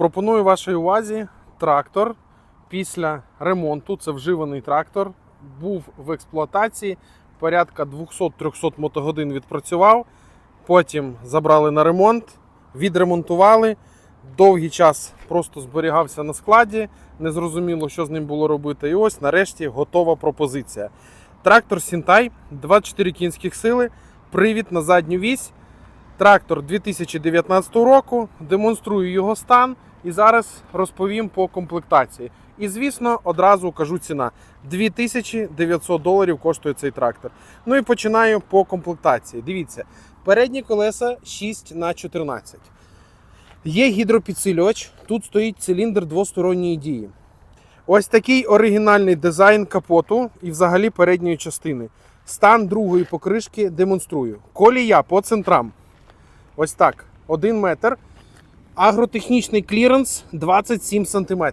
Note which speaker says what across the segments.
Speaker 1: Пропоную вашій увазі трактор після ремонту. Це вживаний трактор. Був в експлуатації. Порядка 200-300 мотогодин відпрацював. Потім забрали на ремонт, відремонтували. Довгий час просто зберігався на складі. Незрозуміло, що з ним було робити. І ось нарешті готова пропозиція. Трактор Сінтай, 24 кінських сили, привід на задню вісь. Трактор 2019 року. Демонструю його стан і зараз розповім по комплектації. І звісно, одразу кажу ціна: 2900 доларів коштує цей трактор. Ну і починаю по комплектації. Дивіться, передні колеса 6 на 14. Є гідропідсилювач. Тут стоїть циліндр двосторонньої дії. Ось такий оригінальний дизайн капоту і взагалі передньої частини. Стан другої покришки демонструю. Колія по центрам. Ось так. 1 метр. Агротехнічний кліренс 27 см.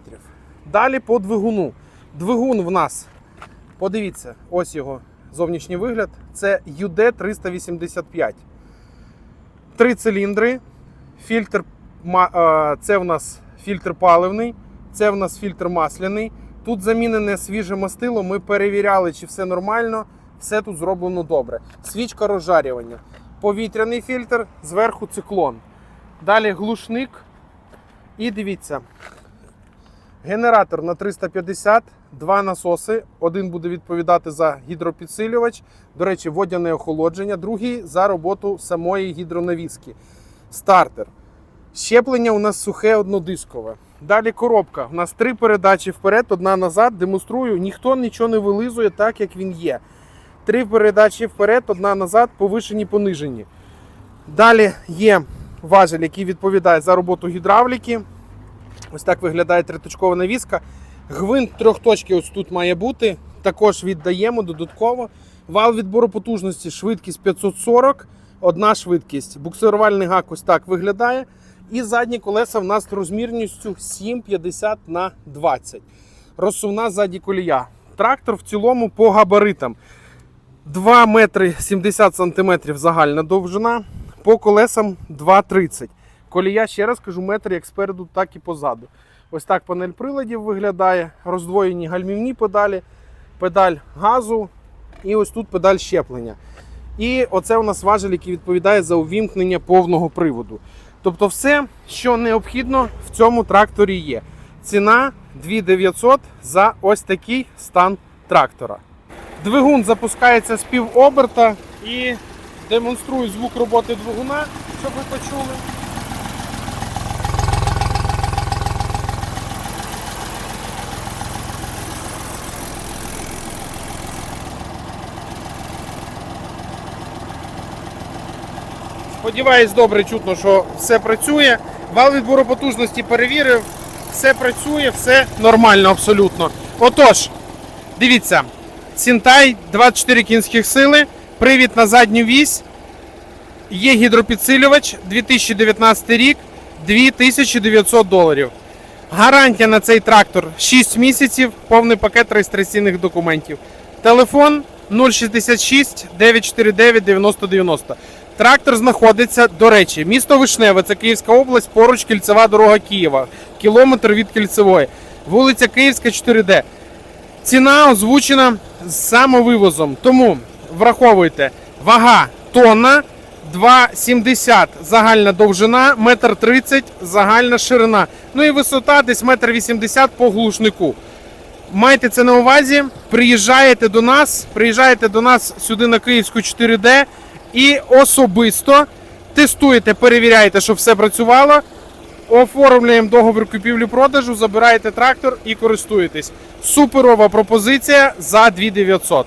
Speaker 1: Далі по двигуну. Двигун в нас, подивіться, ось його зовнішній вигляд. Це UD385. Три циліндри. Фільтр, е, це в нас фільтр паливний, це в нас фільтр масляний. Тут замінене свіже мастило. Ми перевіряли, чи все нормально. Все тут зроблено добре. Свічка розжарювання. Повітряний фільтр, зверху циклон. Далі глушник. І дивіться. Генератор на 350, два насоси. Один буде відповідати за гідропідсилювач. До речі, водяне охолодження, другий за роботу самої гідронавіски. Стартер. Щеплення у нас сухе однодискове. Далі коробка. У нас три передачі вперед, одна назад. Демонструю, ніхто нічого не вилизує так, як він є. Три передачі вперед, одна назад, повишені, понижені. Далі є важель, який відповідає за роботу гідравліки. Ось так виглядає триточкова навіска. Гвинт трьохточки ось тут має бути. Також віддаємо додатково. Вал відбору потужності, швидкість 540, одна швидкість. Буксирувальний гак ось так виглядає. І задні колеса в нас розмірністю 7,50 на 20. Розсувна ззаді колія. Трактор в цілому по габаритам. 2 метри 70 сантиметрів загальна довжина, по колесам 2,30. Колія, ще раз кажу, метр як спереду, так і позаду. Ось так панель приладів виглядає, роздвоєні гальмівні педалі, педаль газу і ось тут педаль щеплення. І оце у нас важель, який відповідає за увімкнення повного приводу. Тобто все, що необхідно в цьому тракторі є. Ціна 2900 за ось такий стан трактора. Двигун запускається з півоберта і демонструю звук роботи двигуна, щоб ви почули. Сподіваюсь, добре чутно, що все працює. Вал відбору потужності перевірив, все працює, все нормально абсолютно. Отож, дивіться, Сінтай 24 кінських сили, привід на задню вісь, є гідропідсилювач 2019 рік, 2900 доларів. Гарантія на цей трактор 6 місяців, повний пакет реєстраційних документів. Телефон 066 949 9090. Трактор знаходиться, до речі, місто Вишневе, це Київська область, поруч кільцева дорога Києва, кілометр від кільцевої, вулиця Київська, 4D. Ціна озвучена з самовивозом. Тому враховуйте, вага тонна, 2,70 загальна довжина, 1,30 м загальна ширина. Ну і висота десь 1,80 м по глушнику. Майте це на увазі, приїжджаєте до нас, приїжджаєте до нас сюди на Київську 4D і особисто тестуєте, перевіряєте, щоб все працювало. Оформлюємо договір купівлі-продажу, забираєте трактор і користуєтесь. Суперова пропозиція за 2900.